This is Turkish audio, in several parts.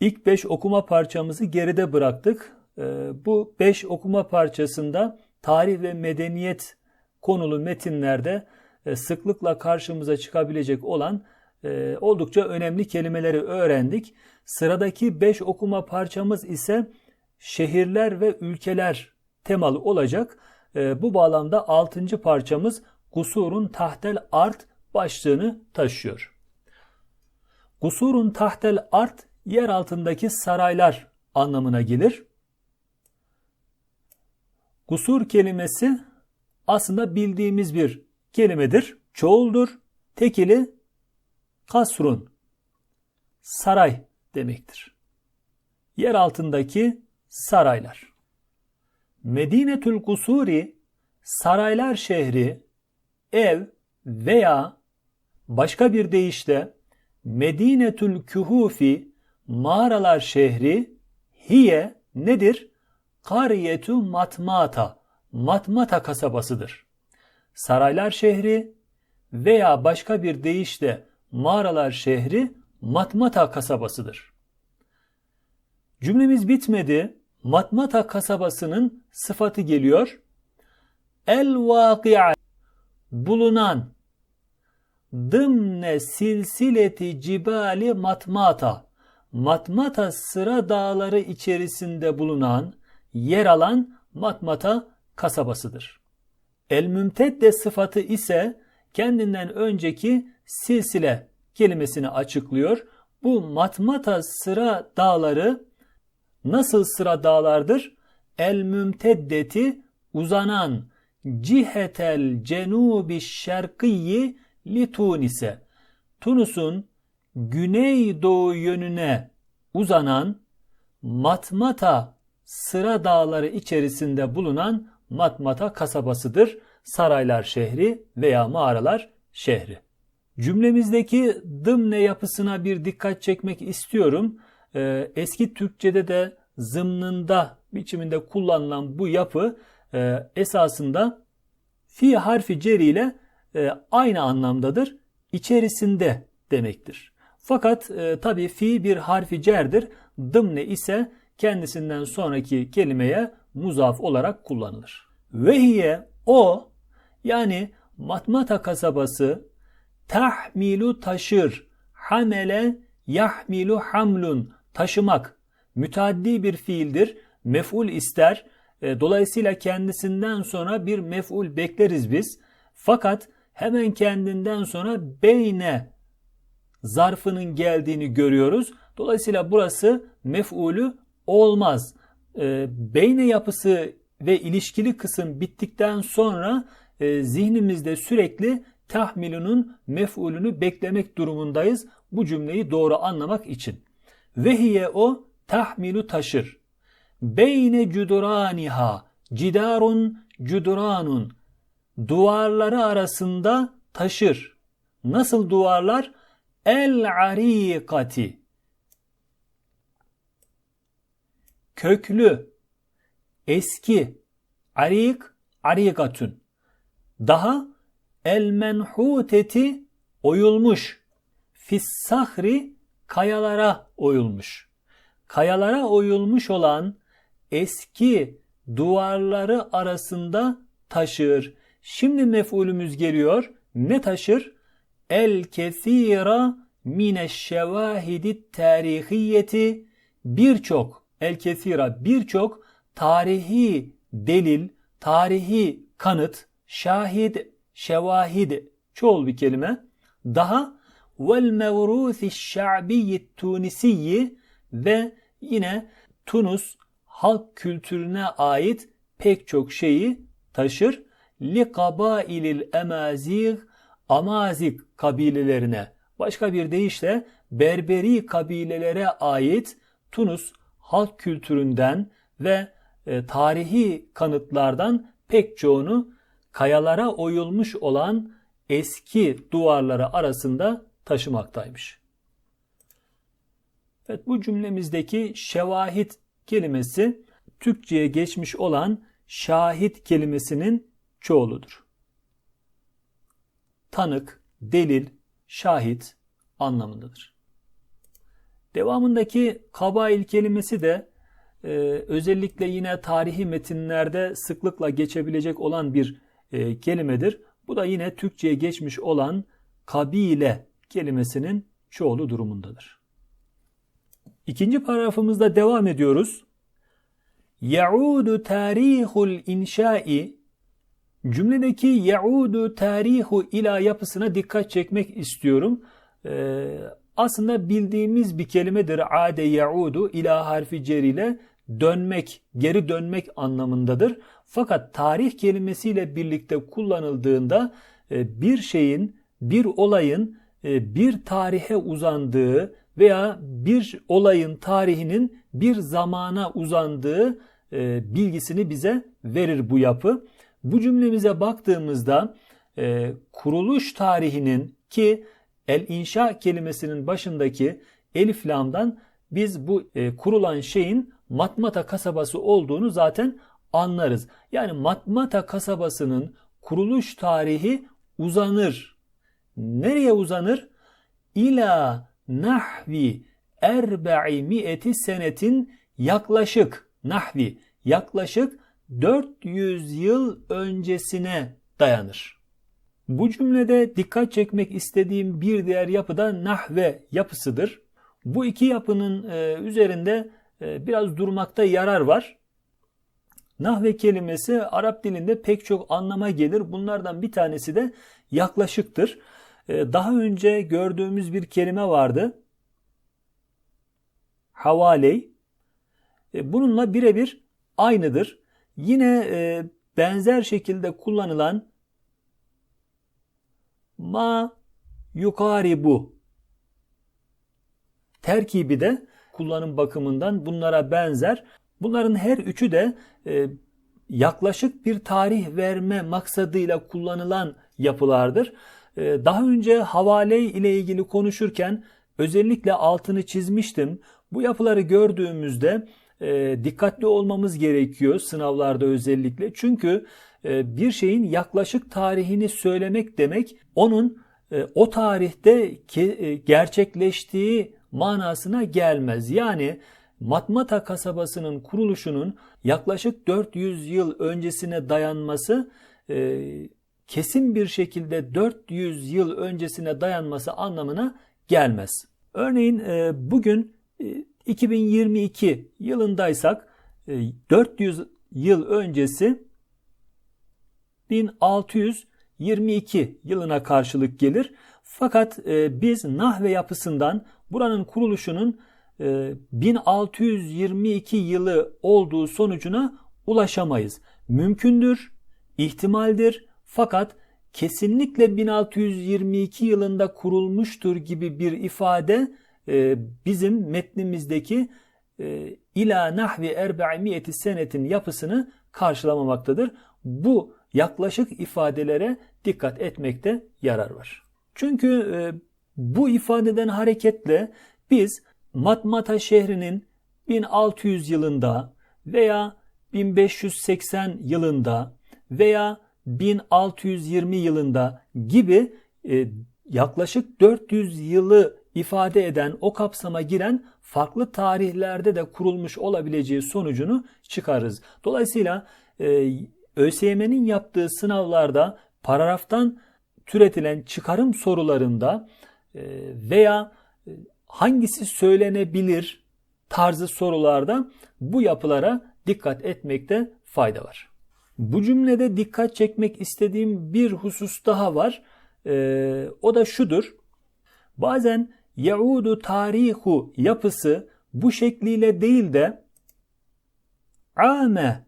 İlk 5 okuma parçamızı geride bıraktık. Ee, Bu 5 okuma parçasında tarih ve medeniyet konulu metinlerde e, sıklıkla karşımıza çıkabilecek olan e, oldukça önemli kelimeleri öğrendik. Sıradaki 5 okuma parçamız ise şehirler ve ülkeler temalı olacak. E, Bu bağlamda 6. parçamız Kusurun Tahtel Art başlığını taşıyor. Kusurun tahtel art yer altındaki saraylar anlamına gelir. Kusur kelimesi aslında bildiğimiz bir kelimedir. Çoğuldur. Tekili kasrun. Saray demektir. Yer altındaki saraylar. Medinetül Kusuri saraylar şehri, ev veya başka bir deyişle Medinetül Kühufi mağaralar şehri hiye nedir? Kariyetu Matmata Matmata kasabasıdır. Saraylar şehri veya başka bir deyişle mağaralar şehri Matmata kasabasıdır. Cümlemiz bitmedi. Matmata kasabasının sıfatı geliyor. El vakia bulunan dımne silsileti cibali matmata matmata sıra dağları içerisinde bulunan yer alan matmata kasabasıdır. El mümtedde sıfatı ise kendinden önceki silsile kelimesini açıklıyor. Bu matmata sıra dağları nasıl sıra dağlardır? El mümteddeti uzanan cihetel cenubi şerkiyi li. Tunus'un güneydoğu yönüne uzanan Matmata sıra dağları içerisinde bulunan Matmata kasabasıdır. Saraylar şehri veya mağaralar şehri. Cümlemizdeki dımne yapısına bir dikkat çekmek istiyorum. Ee, eski Türkçe'de de zımnında biçiminde kullanılan bu yapı e, esasında fi harfi ceri ile e, aynı anlamdadır. İçerisinde demektir. Fakat e, tabi fi bir harfi cerdir. Dımne ise kendisinden sonraki kelimeye muzaf olarak kullanılır. Vehiye o yani Matmata kasabası tahmilu taşır, hamele yahmilu hamlun taşımak müteaddi bir fiildir. Mef'ul ister. E, dolayısıyla kendisinden sonra bir mef'ul bekleriz biz. Fakat hemen kendinden sonra beyne zarfının geldiğini görüyoruz. Dolayısıyla burası mef'ulü olmaz. E, beyne yapısı ve ilişkili kısım bittikten sonra e, zihnimizde sürekli tahmilunun mef'ulünü beklemek durumundayız bu cümleyi doğru anlamak için. Vehiye o tahmilu taşır. Beyne cuduraniha cidarun cuduranun duvarları arasında taşır. Nasıl duvarlar? El arikati köklü, eski, arik, arikatun. Daha el menhuteti oyulmuş. Fissahri kayalara oyulmuş. Kayalara oyulmuş olan eski duvarları arasında taşır. Şimdi mef'ulümüz geliyor. Ne taşır? El kesira mine şevahidi tarihiyeti birçok el kesira birçok tarihi delil, tarihi kanıt, şahid, şevahid çoğul bir kelime. Daha vel mevruthi şa'biyyi tunisiyyi ve yine Tunus halk kültürüne ait pek çok şeyi taşır. Li kabailil emazig Amazik kabilelerine başka bir deyişle Berberi kabilelere ait Tunus halk kültüründen ve e, tarihi kanıtlardan pek çoğunu kayalara oyulmuş olan eski duvarları arasında taşımaktaymış. Evet bu cümlemizdeki şevahit kelimesi Türkçe'ye geçmiş olan şahit kelimesinin çoğuludur. Tanık, delil, şahit anlamındadır. Devamındaki kabail kelimesi de e, özellikle yine tarihi metinlerde sıklıkla geçebilecek olan bir e, kelimedir. Bu da yine Türkçe'ye geçmiş olan kabile kelimesinin çoğulu durumundadır. İkinci paragrafımızda devam ediyoruz. Yaudu tarihul inşai cümledeki yaudu tarihu ila yapısına dikkat çekmek istiyorum. Ee, aslında bildiğimiz bir kelimedir. Ade yaudu ila harfi cer ile dönmek, geri dönmek anlamındadır. Fakat tarih kelimesiyle birlikte kullanıldığında e, bir şeyin, bir olayın e, bir tarihe uzandığı veya bir olayın tarihinin bir zamana uzandığı e, bilgisini bize verir bu yapı. Bu cümlemize baktığımızda kuruluş tarihinin ki el inşa kelimesinin başındaki elif lamdan biz bu kurulan şeyin Matmata kasabası olduğunu zaten anlarız. Yani Matmata kasabasının kuruluş tarihi uzanır. Nereye uzanır? İla nahvi erba'i mi'eti senetin yaklaşık nahvi yaklaşık 400 yıl öncesine dayanır. Bu cümlede dikkat çekmek istediğim bir diğer yapı da nahve yapısıdır. Bu iki yapının e, üzerinde e, biraz durmakta yarar var. Nahve kelimesi Arap dilinde pek çok anlama gelir. Bunlardan bir tanesi de yaklaşıktır. E, daha önce gördüğümüz bir kelime vardı. Havaley. Bununla birebir aynıdır. Yine benzer şekilde kullanılan ma yukaribu terkibi de kullanım bakımından bunlara benzer. Bunların her üçü de e, yaklaşık bir tarih verme maksadıyla kullanılan yapılardır. E, daha önce havale ile ilgili konuşurken özellikle altını çizmiştim. Bu yapıları gördüğümüzde e, dikkatli olmamız gerekiyor sınavlarda özellikle. Çünkü e, bir şeyin yaklaşık tarihini söylemek demek onun e, o tarihte ke, e, gerçekleştiği manasına gelmez. Yani Matmata kasabasının kuruluşunun yaklaşık 400 yıl öncesine dayanması e, kesin bir şekilde 400 yıl öncesine dayanması anlamına gelmez. Örneğin e, bugün e, 2022 yılındaysak e, 400 yıl öncesi 1622 yılına karşılık gelir. Fakat e, biz nahve yapısından buranın kuruluşunun 1622 e, yılı olduğu sonucuna ulaşamayız. Mümkündür, ihtimaldir fakat kesinlikle 1622 yılında kurulmuştur gibi bir ifade e, bizim metnimizdeki e, ila nahvi erbe'imiyeti senetin yapısını karşılamamaktadır. Bu yaklaşık ifadelere dikkat etmekte yarar var. Çünkü bu ifadeden hareketle biz Matmata şehrinin 1600 yılında veya 1580 yılında veya 1620 yılında gibi e, yaklaşık 400 yılı ifade eden o kapsama giren farklı tarihlerde de kurulmuş olabileceği sonucunu çıkarırız. Dolayısıyla e, ÖSYM'nin yaptığı sınavlarda paragraftan türetilen çıkarım sorularında e, veya e, hangisi söylenebilir tarzı sorularda bu yapılara dikkat etmekte fayda var. Bu cümlede dikkat çekmek istediğim bir husus daha var. Ee, o da şudur. Bazen Yaudu tarihu yapısı bu şekliyle değil de ame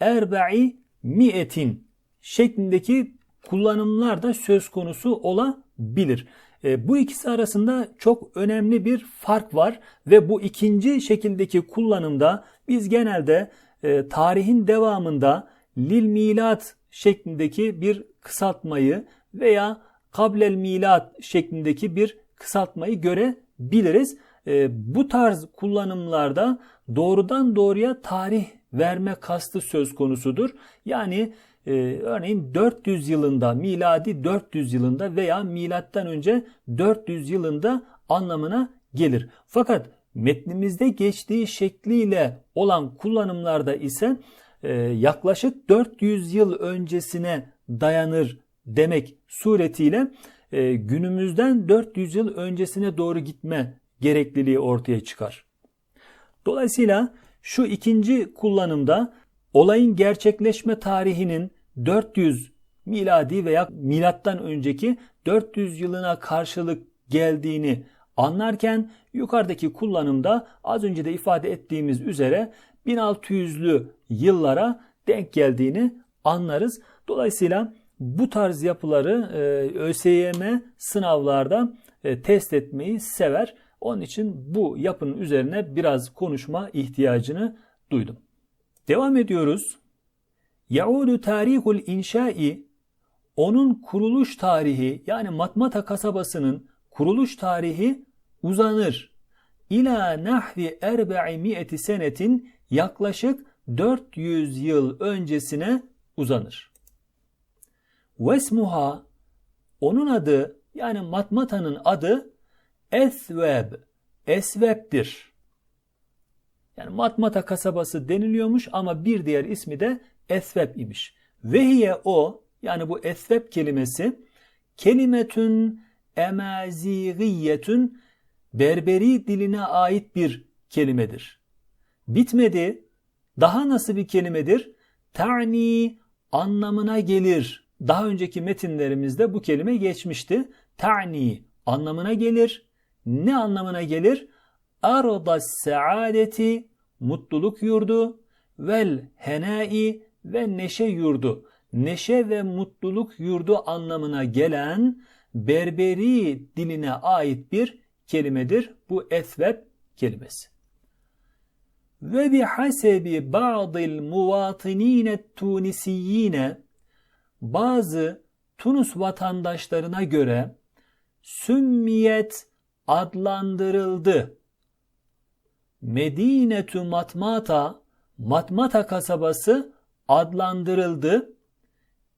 erba'i mi'etin şeklindeki kullanımlar da söz konusu olabilir. E, bu ikisi arasında çok önemli bir fark var ve bu ikinci şekildeki kullanımda biz genelde e, tarihin devamında lil milat şeklindeki bir kısaltmayı veya kablel milat şeklindeki bir kısaltmayı görebiliriz. E, bu tarz kullanımlarda doğrudan doğruya tarih verme kastı söz konusudur. Yani e, örneğin 400 yılında miladi 400 yılında veya milattan önce 400 yılında anlamına gelir. Fakat metnimizde geçtiği şekliyle olan kullanımlarda ise e, yaklaşık 400 yıl öncesine dayanır demek suretiyle e, günümüzden 400 yıl öncesine doğru gitme gerekliliği ortaya çıkar. Dolayısıyla şu ikinci kullanımda olayın gerçekleşme tarihinin 400 miladi veya milattan önceki 400 yılına karşılık geldiğini anlarken yukarıdaki kullanımda az önce de ifade ettiğimiz üzere 1600'lü yıllara denk geldiğini anlarız. Dolayısıyla bu tarz yapıları e, ÖSYM sınavlarda e, test etmeyi sever. Onun için bu yapının üzerine biraz konuşma ihtiyacını duydum. Devam ediyoruz. Yaudu tarihul inşai onun kuruluş tarihi yani Matmata kasabasının kuruluş tarihi uzanır. İla nahvi erbe'i senetin yaklaşık 400 yıl öncesine uzanır. Vesmuha onun adı yani Matmata'nın adı Esveb, Esveb'dir. Yani Matmata kasabası deniliyormuş ama bir diğer ismi de Esveb imiş. Vehiye o yani bu Esveb kelimesi kelimetün emazigiyetün Berberi diline ait bir kelimedir. Bitmedi. Daha nasıl bir kelimedir? Ta'ni anlamına gelir. Daha önceki metinlerimizde bu kelime geçmişti. Ta'ni anlamına gelir. Ne anlamına gelir? Arda saadeti mutluluk yurdu vel henai ve neşe yurdu. Neşe ve mutluluk yurdu anlamına gelen Berberi diline ait bir kelimedir. Bu esveb kelimesi. Ve bi hasebi ba'dil muvatinine tunisiyine bazı Tunus vatandaşlarına göre sümmiyet adlandırıldı. Medinetü Matmata, Matmata kasabası adlandırıldı.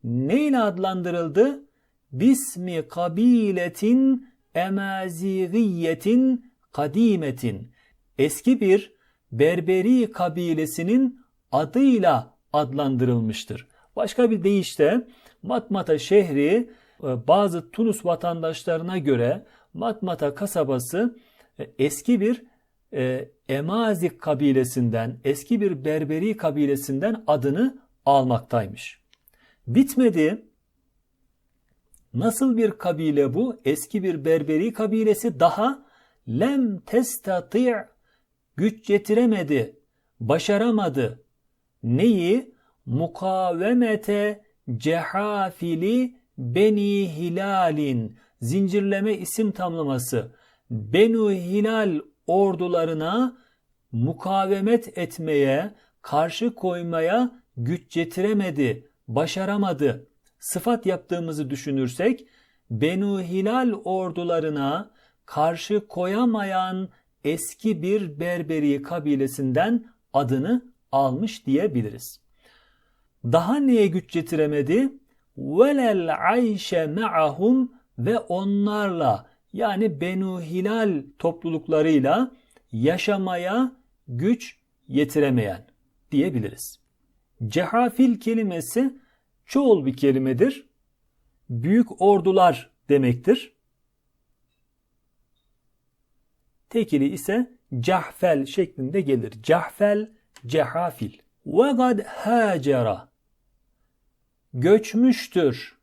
Neyle adlandırıldı? Bismi kabiletin emazigiyetin kadimetin. Eski bir Berberi kabilesinin adıyla adlandırılmıştır. Başka bir deyişle Matmata şehri e, bazı Tunus vatandaşlarına göre Matmata kasabası e, eski bir e, Emazik kabilesinden, eski bir Berberi kabilesinden adını almaktaymış. Bitmedi. Nasıl bir kabile bu? Eski bir Berberi kabilesi daha lem testati' güç getiremedi, başaramadı. Neyi? Mukavemete cehafili beni hilalin zincirleme isim tamlaması. Benu Hilal ordularına mukavemet etmeye, karşı koymaya güç getiremedi, başaramadı. Sıfat yaptığımızı düşünürsek Benu Hilal ordularına karşı koyamayan eski bir Berberi kabilesinden adını almış diyebiliriz. Daha neye güç getiremedi? Velel ayşe ma'ahum ve onlarla yani Benu Hilal topluluklarıyla yaşamaya güç yetiremeyen diyebiliriz. Cehafil kelimesi çoğul bir kelimedir. Büyük ordular demektir. Tekili ise cahfel şeklinde gelir. Cahfel, cehafil. Ve gad hacera. Göçmüştür,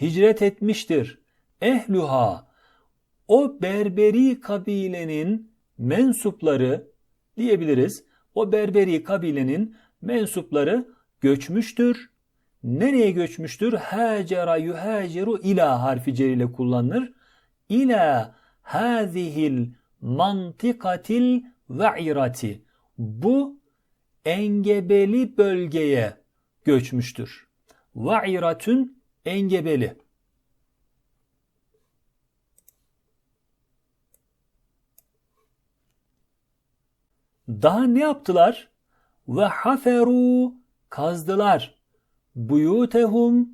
hicret etmiştir. Ehluha, o Berberi kabilenin mensupları diyebiliriz. O Berberi kabilenin mensupları göçmüştür. Nereye göçmüştür? Hacera yuhaciru ila harfi ile kullanılır. İla hazihil mantikatil ve'irati. Bu engebeli bölgeye göçmüştür. Ve'iratün engebeli. Daha ne yaptılar? Ve haferu kazdılar. Buyutehum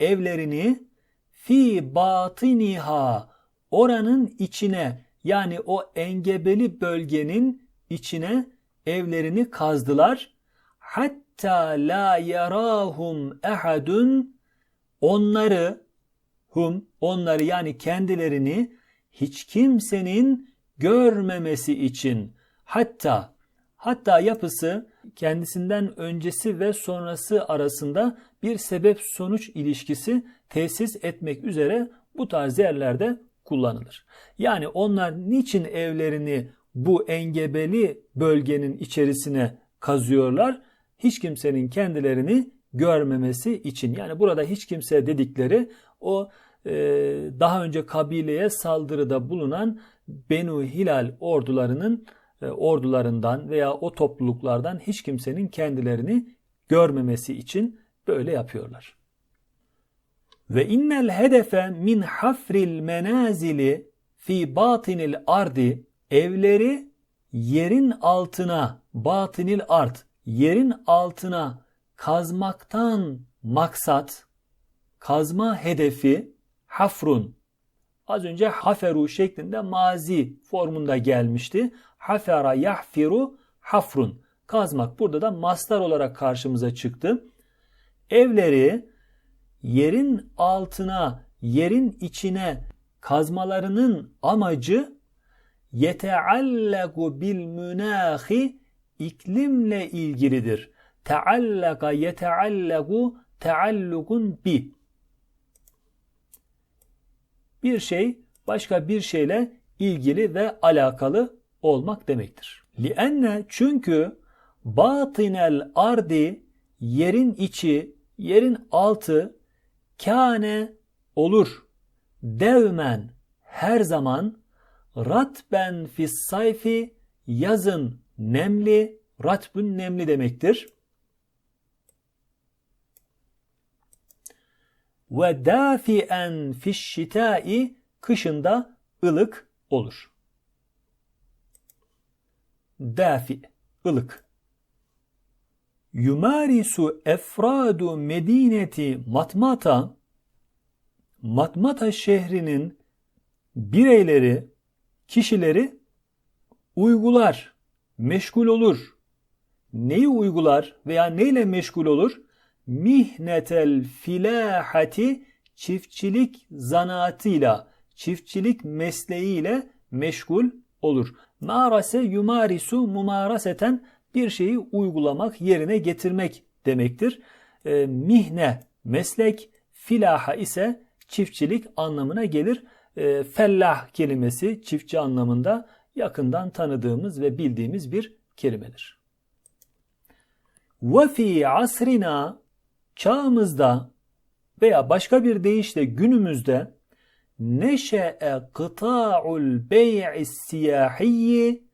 evlerini fi batiniha oranın içine yani o engebeli bölgenin içine evlerini kazdılar. Hatta la yarahum ehadun onları hum onları yani kendilerini hiç kimsenin görmemesi için hatta hatta yapısı kendisinden öncesi ve sonrası arasında bir sebep sonuç ilişkisi tesis etmek üzere bu tarz yerlerde kullanılır. Yani onlar niçin evlerini bu engebeli bölgenin içerisine kazıyorlar? Hiç kimsenin kendilerini görmemesi için. Yani burada hiç kimse dedikleri o e, daha önce kabileye saldırıda bulunan Benu Hilal ordularının e, ordularından veya o topluluklardan hiç kimsenin kendilerini görmemesi için böyle yapıyorlar. Ve innel hedefe min hafril menazili fi batinil ardi evleri yerin altına batinil art yerin altına kazmaktan maksat kazma hedefi hafrun az önce haferu şeklinde mazi formunda gelmişti. Hafera yahfiru hafrun kazmak burada da mastar olarak karşımıza çıktı. Evleri yerin altına, yerin içine kazmalarının amacı yeteallaku bil münahi iklimle ilgilidir. Teallaka yeteallaku teallukun bi. Bir şey başka bir şeyle ilgili ve alakalı olmak demektir. Lienne çünkü batinel ardi yerin içi, yerin altı kâne olur. Devmen her zaman ratben fis sayfi yazın nemli, ratbün nemli demektir. Ve dafien fiş şitai kışında ılık olur. Dafi, ılık. Yumarisu efradu medineti matmata Matmata şehrinin bireyleri, kişileri uygular, meşgul olur. Neyi uygular veya neyle meşgul olur? Mihnetel filahati çiftçilik zanaatıyla, çiftçilik mesleğiyle meşgul olur. Marase yumarisu mumaraseten bir şeyi uygulamak, yerine getirmek demektir. E, mihne meslek, filaha ise çiftçilik anlamına gelir. E, fellah kelimesi çiftçi anlamında yakından tanıdığımız ve bildiğimiz bir kelimedir. Ve fi asrina çağımızda veya başka bir deyişle günümüzde neşe'e kıta'ul bey'i siyahiyyi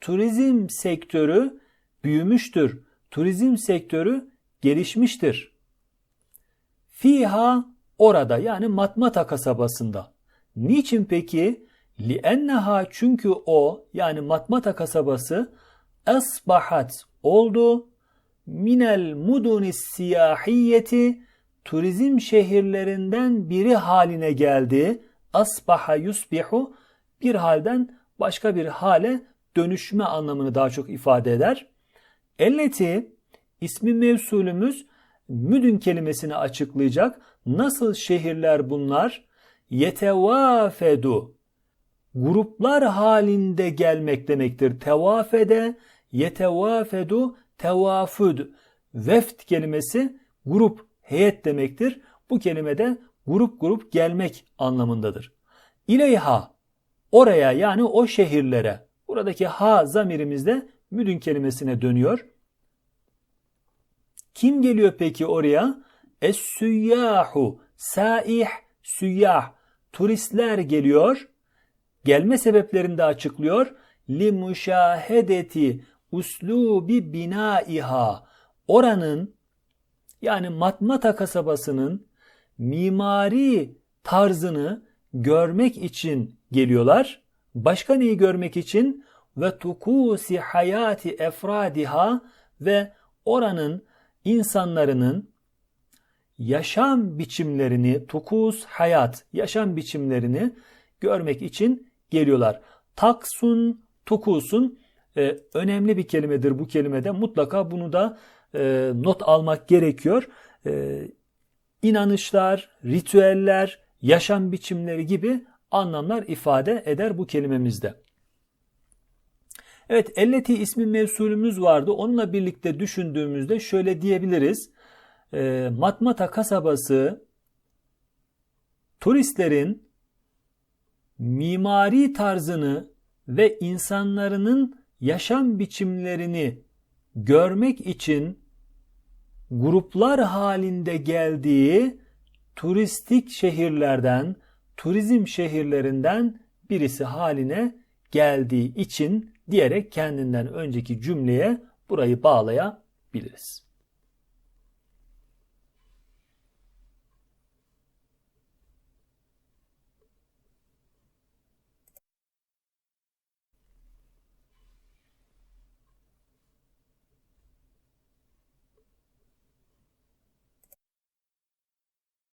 turizm sektörü büyümüştür. Turizm sektörü gelişmiştir. Fiha orada yani Matmata kasabasında. Niçin peki? Lienneha çünkü o yani Matmata kasabası asbahat oldu minel mudunis siyahiyeti turizm şehirlerinden biri haline geldi. Asbaha yusbihu bir halden başka bir hale dönüşme anlamını daha çok ifade eder. Elleti ismi mevsulümüz müdün kelimesini açıklayacak. Nasıl şehirler bunlar? Yetevafedu gruplar halinde gelmek demektir. Tevafede yetevafedu tevafud veft kelimesi grup heyet demektir. Bu kelimede grup grup gelmek anlamındadır. İleyha oraya yani o şehirlere buradaki ha zamirimizde müdün kelimesine dönüyor. Kim geliyor peki oraya? Es-süyyahu, saih, süyyah, turistler geliyor. Gelme sebeplerini de açıklıyor. Li müşahedeti uslubi binaiha. Oranın yani Matmata kasabasının mimari tarzını görmek için geliyorlar. Başka neyi görmek için? Ve tukusi hayati efradiha ve oranın insanlarının yaşam biçimlerini, tukus hayat, yaşam biçimlerini görmek için geliyorlar. Taksun, tukusun e, önemli bir kelimedir bu kelimede. Mutlaka bunu da e, not almak gerekiyor. E, inanışlar, ritüeller, yaşam biçimleri gibi anlamlar ifade eder bu kelimemizde. Evet, elleti ismi mevsulümüz vardı. Onunla birlikte düşündüğümüzde şöyle diyebiliriz. E, Matmata kasabası turistlerin mimari tarzını ve insanların yaşam biçimlerini görmek için gruplar halinde geldiği turistik şehirlerden, turizm şehirlerinden birisi haline geldiği için diyerek kendinden önceki cümleye burayı bağlayabiliriz.